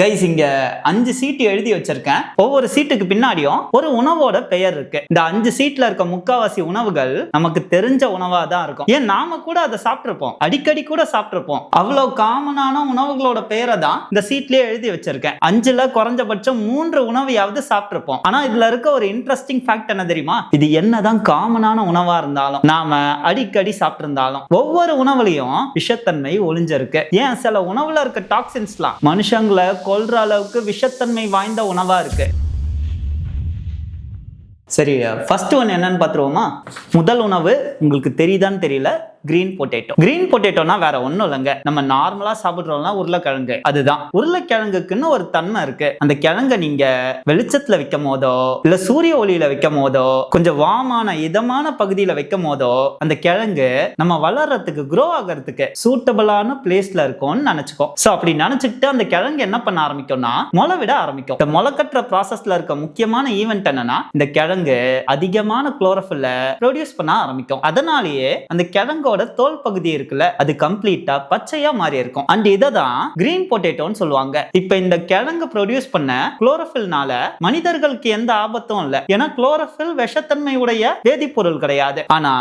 Guys இங்க அஞ்சு சீட்டு எழுதி வச்சிருக்கேன். ஒவ்வொரு சீட்டுக்கு பின்னாடியும் ஒரு உணவோட பெயர் இருக்கு. இந்த அஞ்சு சீட்ல இருக்க முக்காவாசி உணவுகள் நமக்கு தெரிஞ்ச உணவா தான் இருக்கும். ஏன் நாம கூட அதை சாப்பிட்டிருப்போம். அடிக்கடி கூட சாப்பிட்டிருப்போம். அவ்வளவு காமனான உணவுகளோட பெயரை தான் இந்த சீட்லயே எழுதி வச்சிருக்கேன். அஞ்சுல குறைஞ்சபட்சம் மூன்று உணவையாவது சாப்பிட்டிருப்போம். ஆனா இதுல இருக்க ஒரு இன்ட்ரெஸ்டிங் ஃபேக்ட் என்ன தெரியுமா? இது என்னதான் காமனான உணவா இருந்தாலும் நாம அடிக்கடி சாப்பிட்டிருந்தாலும் ஒவ்வொரு உணவுலையும் விஷத்தன்மை ஒளிஞ்சிருக்கு. ஏன் சில உணவுல இருக்க டாக்ஸின்ஸ்லாம் மனுஷங்களை கொல்ற அளவுக்கு விஷத்தன்மை வாய்ந்த உணவா இருக்கு. சரி ஃபர்ஸ்ட் ஒன் என்னன்னு பார்த்துருவோமா? முதல் உணவு உங்களுக்கு தெரியுதான்னு தெரியல. கிரீன் பொட்டேட்டோ கிரீன் பொட்டேட்டோனா வேற ஒன்றும் இல்லைங்க. நம்ம நார்மலா சாப்பிட்றோம்னா உருளைக்கிழங்கு. அதுதான். உருளைக்கிழங்குக்குன்னு ஒரு தன்மை இருக்கு. அந்த கிழங்கை நீங்க வெளிச்சத்துல வைக்கும் போதோ இல்ல சூரிய ஒளியில வைக்கும் போதோ கொஞ்சம் வாமான இதமான பகுதியில வைக்கும் போதோ அந்த கிழங்கு நம்ம வளர்றதுக்கு க்ரோ ஆகிறதுக்கு சூட்டபிளான பிளேஸ்ல இருக்கும்னு நினைச்சுக்கோ. ஸோ அப்படி நினைச்சுக்கிட்டு அந்த கிழங்கு என்ன பண்ண ஆரம்பிக்கும்னா முளை விட ஆரம்பிக்கும். இந்த முளை கட்டுற ப்ராசஸ்ல இருக்க முக்கியமான ஈவெண்ட் என்னன்னா இந்த கிழங்கு அதிகமான குளோரஃபில்ல ப்ரொடியூஸ் பண்ண ஆரம்பிக்கும். அதனாலேயே அந்த கிழங்கோட தோல் பகுதி இருக்குல்ல அது கம்ப்ளீட்டா பச்சையா மாறி இருக்கும். அண்ட் இதை தான் கிரீன் பொட்டேட்டோன்னு சொல்லுவாங்க. இப்ப இந்த கிழங்கு ப்ரொடியூஸ் பண்ண குளோரோஃபில்னால மனிதர்களுக்கு எந்த ஆபத்தும் இல்ல. ஏன்னா குளோரோஃபில் விஷத்தன்மை உடைய வேதிப்பொருள் கிடையாது. ஆனா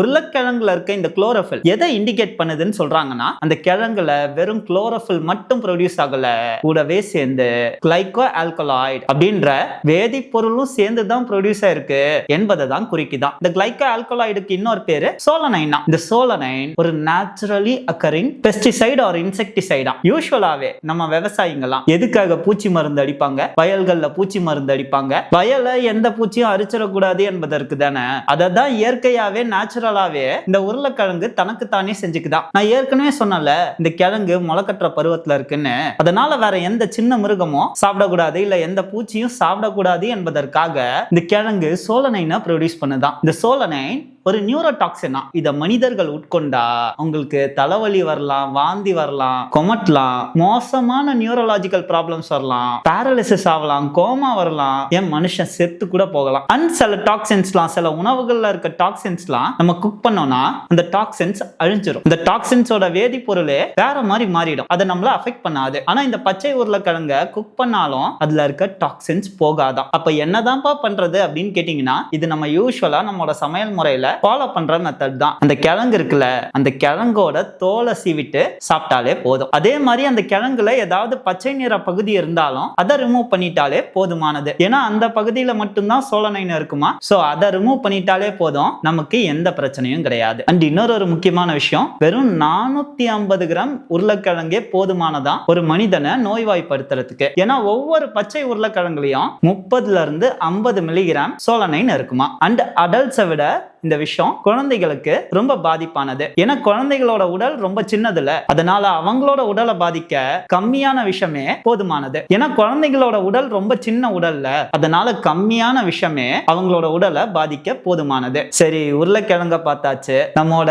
உருளைக்கிழங்குல இருக்க இந்த குளோரோஃபில் எதை இண்டிகேட் பண்ணுதுன்னு சொல்றாங்கன்னா அந்த கிழங்குல வெறும் குளோரோஃபில் மட்டும் ப்ரொடியூஸ் ஆகல. கூடவே சேர்ந்து கிளைகோ ஆல்கலாய்டு அப்படின்ற வேதிப்பொருளும் சேர்ந்து தான் ப்ரொடியூஸ் ஆயிருக்கு என்பதை தான் குறிக்குதான். இந்த கிளைகோ ஆல்கலாய்டுக்கு இன்னொரு பேரு சோலனைனா இந்த சோலனைன் ஒரு நேச்சுரலி அக்கரிங் பெஸ்டிசைடு ஆர் இன்செக்டிசைடா யூஸ்வலாவே நம்ம விவசாயிங்கெல்லாம் எதுக்காக பூச்சி மருந்து அடிப்பாங்க? வயல்கள்ல பூச்சி மருந்து அடிப்பாங்க? வயலை எந்த பூச்சியும் அரிச்சிடக்கூடாது என்பதற்கு தானே? அதை தான் இயற்கையாவே நேச்சுரலாவே இந்த உருளைக்கிழங்கு தனக்கு தானே செஞ்சுக்குதான் நான் ஏற்கனவே சொன்னல இந்த கிழங்கு முளைக்கட்டுற பருவத்துல இருக்குன்னு. அதனால வேற எந்த சின்ன மிருகமும் சாப்பிடக்கூடாது இல்ல எந்த பூச்சியும் சாப்பிடக்கூடாது என்பதற்காக இந்த கிழங்கு சோலனைனா ப்ரொடியூஸ் பண்ணுதான். இந்த சோலனைன் ஒரு நியூரோடாக்சினா இதை மனிதர்கள் உட்கொண்டா உங்களுக்கு தலைவலி வரலாம் வாந்தி வரலாம் கொமட்டலாம் மோசமான நியூரலாஜிக்கல் ப்ராப்ளம்ஸ் வரலாம் பேரலிசிஸ் ஆகலாம் கோமா வரலாம் ஏன் மனுஷன் செத்து கூட போகலாம். அண்ட் சில டாக்ஸின்ஸ்லாம் சில உணவுகளில் இருக்க டாக்ஸின்ஸ்லாம் நம்ம குக் பண்ணோம்னா அந்த டாக்ஸின்ஸ் அழிஞ்சிரும். இந்த டாக்ஸின்ஸோட வேதிப்பொருளே வேற மாதிரி மாறிடும். அதை நம்மள அஃபெக்ட் பண்ணாது. ஆனா இந்த பச்சை உருளைக்கிழங்க குக் பண்ணாலும் அதுல இருக்க டாக்ஸின்ஸ் போகாதான். அப்ப என்னதான்ப்பா பண்றது அப்படின்னு கேட்டீங்கன்னா இது நம்ம யூஸ்வலா நம்மளோட சமையல் முறையில ஃபாலோ பண்ற மெத்தட் தான். அந்த கிழங்கு இருக்குல்ல அந்த கிழங்கோட தோலை சீவிட்டு சாப்பிட்டாலே போதும். அதே மாதிரி அந்த கிழங்குல ஏதாவது பச்சை நிற பகுதி இருந்தாலும் அதை ரிமூவ் பண்ணிட்டாலே போதுமானது. ஏன்னா அந்த பகுதியில மட்டும்தான் சோழனைன்னு இருக்குமா? சோ அதை ரிமூவ் பண்ணிட்டாலே போதும். நமக்கு எந்த பிரச்சனையும் கிடையாது. அண்ட் இன்னொரு ஒரு முக்கியமான விஷயம் வெறும் நானூத்தி ஐம்பது கிராம் உருளைக்கிழங்கே போதுமானதான் ஒரு மனிதனை நோய்வாய்ப்படுத்துறதுக்கு. ஏன்னா ஒவ்வொரு பச்சை உருளைக்கிழங்குலையும் முப்பதுல இருந்து ஐம்பது மில்லிகிராம் சோழனைன்னு இருக்குமா? அண்ட் அடல்ட்ஸை விட இந்த விஷயம் குழந்தைகளுக்கு ரொம்ப பாதிப்பானது. ஏன்னா குழந்தைகளோட உடல் ரொம்ப சின்னதுல. அதனால அவங்களோட உடலை பாதிக்க கம்மியான விஷமே போதுமானது. ஏன்னா குழந்தைகளோட உடல் ரொம்ப சின்ன உடல்ல அதனால கம்மியான விஷமே அவங்களோட உடலை பாதிக்க போதுமானது. சரி உருளைக்கிழங்க பார்த்தாச்சு. நம்மோட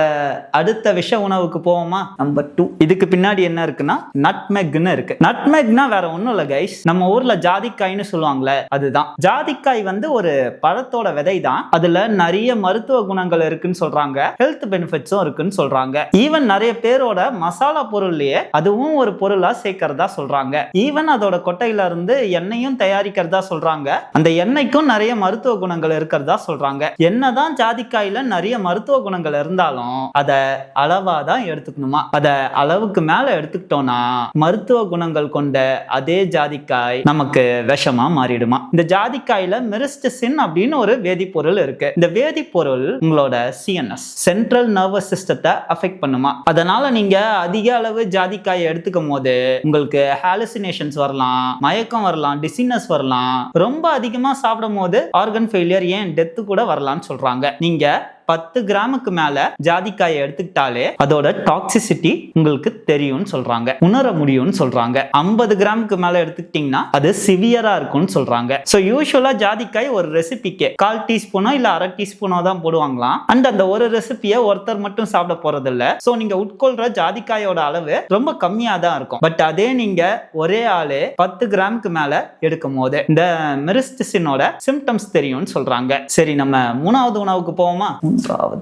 அடுத்த விஷ உணவுக்கு போவோமா? நம்பர் டூ இதுக்கு பின்னாடி என்ன இருக்குன்னா நட்மெக்னு இருக்கு. நட்மெக்னா வேற ஒண்ணும் இல்ல கைஸ் நம்ம ஊர்ல ஜாதிக்காய்னு சொல்லுவாங்கல்ல அதுதான். ஜாதிக்காய் வந்து ஒரு பழத்தோட விதை தான் அதுல நிறைய மருத்துவ குணங்கள் இருக்குன்னு சொல்றாங்க. ஹெல்த் பெனிஃபிட்ஸும் இருக்குன்னு சொல்றாங்க. ஈவன் நிறைய பேரோட மசாலா பொருள்லயே அதுவும் ஒரு பொருளா சேர்க்கறதா சொல்றாங்க. ஈவன் அதோட கொட்டையில இருந்து எண்ணெயும் தயாரிக்கிறதா சொல்றாங்க. அந்த எண்ணெய்க்கும் நிறைய மருத்துவ குணங்கள் இருக்கிறதா சொல்றாங்க. என்னதான் ஜாதிக்காயில நிறைய மருத்துவ குணங்கள் இருந்தாலும் அத அளவா தான் எடுத்துக்கணுமா? அத அளவுக்கு மேல எடுத்துக்கிட்டோம்னா மருத்துவ குணங்கள் கொண்ட அதே ஜாதிக்காய் நமக்கு விஷமா மாறிடுமா? இந்த ஜாதிக்காயில மெரிஸ்டசின் அப்படின்னு ஒரு வேதிப்பொருள் இருக்கு. இந்த வேதிப்பொருள் உங்களோட சிஎன்எஸ் சென்ட்ரல் நர்வஸ் சிஸ்டத்தை அஃபெக்ட் பண்ணுமா? அதனால நீங்க அதிக அளவு ஜாதிக்காயை எடுத்துக்கும் போது உங்களுக்கு ஹாலுசினேஷன்ஸ் வரலாம் மயக்கம் வரலாம் டிசினஸ் வரலாம். ரொம்ப அதிகமா சாப்பிடும் போது ஆர்கன் ஃபெயிலியர் ஏன் டெத்து கூட வரலாம்னு சொல்றாங்க. நீங்க பத்து கிராமுக்கு மேல ஜாதிக்காயை எடுத்துக்கிட்டாலே அதோட டாக்ஸிசிட்டி உங்களுக்கு தெரியும்னு சொல்றாங்க. உணர முடியும்னு சொல்றாங்க. ஐம்பது கிராமுக்கு மேல எடுத்துக்கிட்டீங்கன்னா அது சிவியரா இருக்கும்னு சொல்றாங்க. ஸோ யூஸ்வலா ஜாதிக்காய் ஒரு ரெசிபிக்கு கால் டீஸ்பூனோ இல்ல அரை டீஸ்பூனோ தான் போடுவாங்களாம். அண்ட் அந்த ஒரு ரெசிபியை ஒருத்தர் மட்டும் சாப்பிட போறது இல்ல ஸோ நீங்க உட்கொள்ற ஜாதிக்காயோட அளவு ரொம்ப கம்மியா தான் இருக்கும். பட் அதே நீங்க ஒரே ஆளு பத்து கிராமுக்கு மேல எடுக்கும் போது இந்த மெரிஸ்டிசினோட சிம்டம்ஸ் தெரியும்னு சொல்றாங்க. சரி நம்ம மூணாவது உணவுக்கு போவோமா?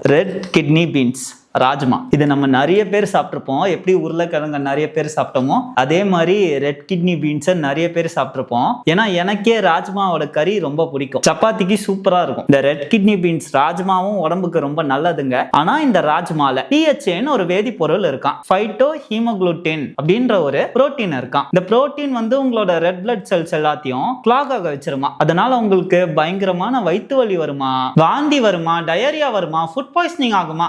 Red kidney beans rajma. இது நம்ம நிறைய பேர் சாப்பிட்ருப்போம் எப்படி உருளைக்கிழங்க நிறைய பேர் சாப்பிட்டோமோ அதே மாதிரி ரெட் கிட்னி பீன்ஸை நிறைய பேர் சாப்பிட்ருப்போம் ஏன்னா எனக்கே ராஜ்மாவோட கறி ரொம்ப பிடிக்கும். சப்பாத்திக்கு சூப்பரா இருக்கும். இந்த ரெட் கிட்னி பீன்ஸ் ராஜ்மாவும் உடம்புக்கு ரொம்ப நல்லதுங்க. ஆனா இந்த ராஜ்மால டிஹெச்ஏன்னு ஒரு வேதிப்பொருள் இருக்கான் ஃபைட்டோ ஹீமோக்ளூட்டின் அப்படின்ற ஒரு புரோட்டீன் இருக்கான் இந்த புரோட்டீன் வந்து உங்களோட ரெட் பிளட் செல்ஸ் எல்லாத்தையும் கிளாக் ஆக வச்சிருமா. அதனால உங்களுக்கு பயங்கரமான வயிற்று வலி வருமா வாந்தி வருமா டயரியா வருமா ஃபுட் பாய்சனிங் ஆகுமா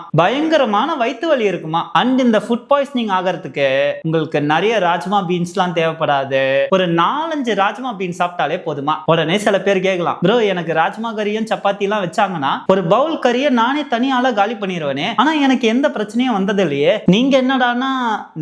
பயங்கரமான வயிற்று வலி இருக்குமா? அண்ட் இந்த ஃபுட் பாய்சனிங் ஆகிறதுக்கு உங்களுக்கு நிறைய ராஜ்மா பீன்ஸ்லாம் தேவைப்படாது. ஒரு நாலஞ்சு ராஜ்மா பீன்ஸ் சாப்பிட்டாலே போதுமா? உடனே சில பேர் கேட்கலாம். ப்ரோ எனக்கு ராஜ்மா கறியும் சப்பாத்தி எல்லாம் வச்சாங்கன்னா ஒரு பவுல் கறியை நானே தனியால காலி பண்ணிடுவேனே ஆனா எனக்கு எந்த பிரச்சனையும் வந்தது இல்லையே நீங்க என்னடான்னா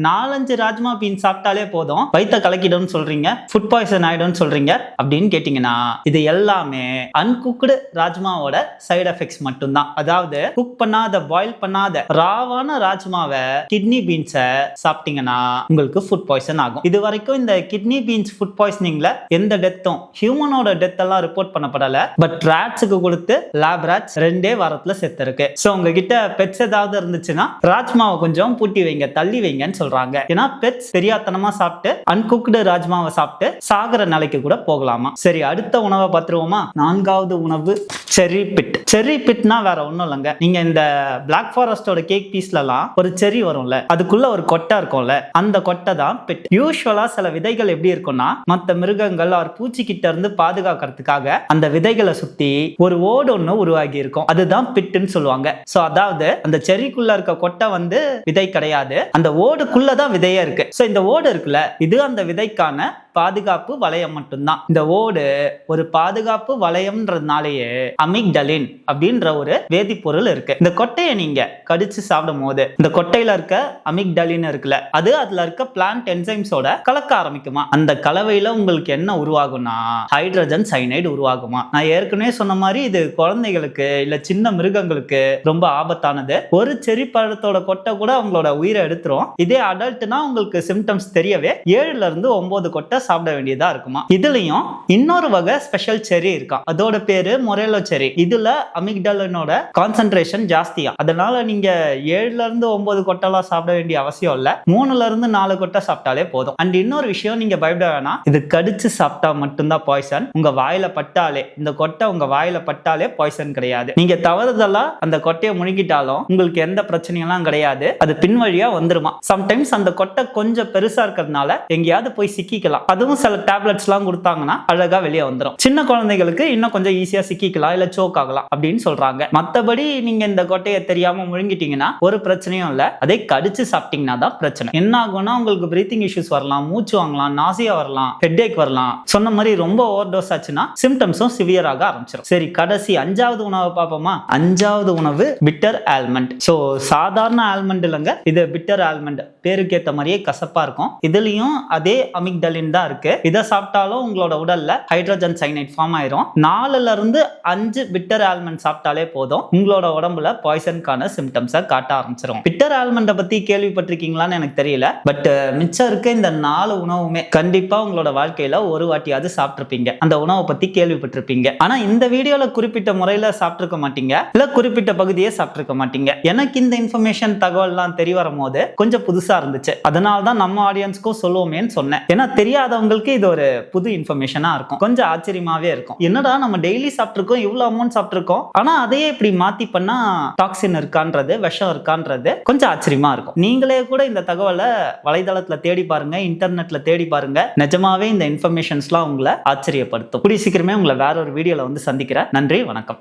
நாலஞ்சு ராஜ்மா பீன்ஸ் சாப்பிட்டாலே போதும். வயித்த கலக்கிடும்னு சொல்றீங்க. ஃபுட் பாய்சன் ஆயிடும்னு சொல்றீங்க. அப்படின்னு கேட்டீங்கன்னா இது எல்லாமே அன்குக்டு ராஜ்மாவோட சைடு எஃபெக்ட்ஸ் மட்டும்தான். அதாவது குக் பண்ணாத பாயில் பண்ணாத ராவான ராஜ்மாவை கிட்னி பீன்ஸை சாப்பிட்டீங்கன்னா உங்களுக்கு ஃபுட் பாய்சன் ஆகும். இது வரைக்கும் இந்த கிட்னி பீன்ஸ் ஃபுட் பாய்சனிங்ல எந்த டெத்தும் ஹியூமனோட டெத் எல்லாம் ரிப்போர்ட் பண்ணப்படல. பட் ராட்ஸுக்கு கொடுத்து லேப் ராட்ஸ் ரெண்டே வாரத்துல செத்து இருக்கு ஸோ உங்ககிட்ட பெட்ஸ் ஏதாவது இருந்துச்சுன்னா ராஜ்மாவை கொஞ்சம் பூட்டி வைங்க தள்ளி வைங்கன்னு சொல்றாங்க. ஏன்னா பெட்ஸ் தெரியாத்தனமா சாப்பிட்டு அன்குக்டு ராஜ்மாவை சாப்பிட்டு சாகர நிலைக்கு கூட போகலாமா? சரி அடுத்த உணவை பார்த்துருவோமா? நான்காவது உணவு செரி பிட் செர்ரி பிட்னா வேற ஒன்றும் இல்லைங்க. நீங்க இந்த பிளாக் ஃபாரஸ்டோட கேக் பீஸ்லலாம் ஒரு செரி வரும்ல அதுக்குள்ள ஒரு கொட்டை இருக்கும்ல அந்த கொட்டை தான் பிட் யூஸ்வலா சில விதைகள் எப்படி இருக்கும்னா மற்ற மிருகங்கள் அவர் பூச்சி கிட்ட இருந்து பாதுகாக்கிறதுக்காக அந்த விதைகளை சுத்தி ஒரு ஓடு ஒன்று உருவாகி இருக்கும். அதுதான் பிட்டுன்னு சொல்லுவாங்க. ஸோ அதாவது அந்த செரிக்குள்ள இருக்க கொட்டை வந்து விதை கிடையாது. அந்த ஓடுக்குள்ள தான் விதையே இருக்கு. ஸோ இந்த ஓடு இருக்குல்ல இது அந்த விதைக்கான பாதுகாப்பு வளையம் மட்டும்தான். இந்த ஓடு ஒரு பாதுகாப்பு வளையம்ன்றதுனாலேயே அமிக்டலின் அப்படின்ற ஒரு வேதிப்பொருள் இருக்கு. இந்த கொட்டையை நீங்க கடிச்சு சாப்பிடும் போது இந்த கொட்டையில இருக்க அமிக்டலின் இருக்குல்ல அது அதுல இருக்க பிளான்ட் என்சைம்ஸோட கலக்க ஆரம்பிக்குமா? அந்த கலவையில உங்களுக்கு என்ன உருவாகும்னா ஹைட்ரஜன் சைனைடு உருவாகுமா? நான் ஏற்கனவே சொன்ன மாதிரி இது குழந்தைகளுக்கு இல்ல சின்ன மிருகங்களுக்கு ரொம்ப ஆபத்தானது. ஒரு செரி பழத்தோட கொட்டை கூட அவங்களோட உயிரை எடுத்துரும். இதே அடல்ட்னா உங்களுக்கு சிம்டம்ஸ் தெரியவே ஏழுல இருந்து ஒன்பது கொட்டை சாப்பிட வேண்டியதா இருக்குமா? இதுலயும் இன்னொரு வகை ஸ்பெஷல் செரி இருக்கா? அதோட பேரு மொரேலோ செரி இதுல அமிக்டலனோட கான்சென்ட்ரேஷன் ஜாஸ்தியா. அதனால நீங்க ஏழுல இருந்து ஒன்பது கொட்டைலாம் சாப்பிட வேண்டிய அவசியம் இல்ல. மூணுல இருந்து நாலு கொட்டை சாப்பிட்டாலே போதும். அண்ட் இன்னொரு விஷயம் நீங்க பயப்பட வேணாம். இது கடிச்சு சாப்பிட்டா மட்டும்தான் பாய்சன் உங்க வாயில பட்டாலே இந்த கொட்டை உங்க வாயில பட்டாலே பாய்சன் கிடையாது. நீங்க தவறுதலா அந்த கொட்டையை முழுங்கிட்டாலும் உங்களுக்கு எந்த பிரச்சனையெல்லாம் கிடையாது. அது பின்வழியா வந்துருமா? சம்டைம்ஸ் அந்த கொட்டை கொஞ்சம் பெருசா இருக்கிறதுனால எங்கேயாவது போய் சிக்கிக்கலாம். அதுவும் சில டேப்லெட்ஸ்லாம் கொடுத்தாங்கன்னா அழகா வெளியே வந்துடும் சின்ன குழந்தைகளுக்கு இன்னும் கொஞ்சம் ஈஸியா சிக்கிக்கலாம் இல்ல சோக் ஆகலாம் அப்படின்னு சொல்றாங்க. மத்தபடி நீங்க இந்த கொட்டையை தெரியாம முழுங்கிட்டீங்கன்னா ஒரு பிரச்சனையும் இல்ல. அதை கடிச்சு சாப்பிட்டீங்கன்னா தான் பிரச்சனை. என்ன ஆகும்னா உங்களுக்கு பிரீத்திங் இஷ்யூஸ் வரலாம் மூச்சு வாங்கலாம் நாசியா வரலாம் ஹெட்ஏக் வரலாம். சொன்ன மாதிரி ரொம்ப ஓவர் டோஸ் ஆச்சுன்னா சிம்டம்ஸும் சிவியராக ஆரம்பிச்சிடும் சரி கடைசி அஞ்சாவது உணவை பார்ப்போமா? அஞ்சாவது உணவு பிட்டர் ஆல்மண்ட் ஸோ சாதாரண ஆல்மண்ட் இல்லைங்க. இது பிட்டர் ஆல்மண்ட் பேருக்கு ஏற்ற மாதிரியே கசப்பா இருக்கும். இதுலயும் அதே அமிக்டலின் தான் இருக்கு. இதை சாப்பிட்டாலும் உங்களோட உடல்ல ஹைட்ரஜன் சைனைட் ஃபார்ம் ஆயிரும். நாலுல இருந்து அஞ்சு பிட்டர் ஆல்மண்ட் சாப்பிட்டாலே போதும். உங்களோட உடம்புல பாய்சனுக்கான சிம்டம்ஸை காட்ட ஆரம்பிச்சிடும் பிட்டர் ஆல்மண்டை பத்தி கேள்விப்பட்டிருக்கீங்களான்னு எனக்கு தெரியல. பட் மிச்சம் இருக்க இந்த நாலு உணவுமே கண்டிப்பா உங்களோட வாழ்க்கையில ஒரு வாட்டியாவது சாப்பிட்டிருப்பீங்க. அந்த உணவை பத்தி கேள்விப்பட்டிருப்பீங்க. ஆனா இந்த வீடியோல குறிப்பிட்ட முறையில சாப்பிட்டிருக்க மாட்டீங்க. இல்ல குறிப்பிட்ட பகுதியை சாப்பிட்டிருக்க மாட்டீங்க. எனக்கு இந்த இன்ஃபர்மேஷன் தகவல்லாம் தெரிய வரும்போது கொஞ்சம் புதுசா இருந்துச்சு. அதனால தான் நம்ம ஆடியன்ஸ்க்கும் சொல்லுவோமேன்னு சொன்னேன். ஏன்னா தெரியாத தெரியாதவங்களுக்கு இது ஒரு புது இன்ஃபர்மேஷனா இருக்கும். கொஞ்சம் ஆச்சரியமாவே இருக்கும். என்னடா நம்ம டெய்லி சாப்பிட்டிருக்கோம் இவ்வளவு அமௌண்ட் சாப்பிட்டிருக்கோம்? ஆனா அதையே இப்படி மாத்தி பண்ணா டாக்ஸின் இருக்கான்றது விஷம் இருக்கான்றது கொஞ்சம் ஆச்சரியமா இருக்கும். நீங்களே கூட இந்த தகவலை வலைதளத்துல தேடி பாருங்க இன்டர்நெட்ல தேடி பாருங்க. நிஜமாவே இந்த இன்ஃபர்மேஷன்ஸ்லாம் உங்களை ஆச்சரியப்படுத்தும். கூடிய சீக்கிரமே உங்களை வேற ஒரு வீடியோல வந்து சந்திக்கிறேன். நன்றி வணக்கம்.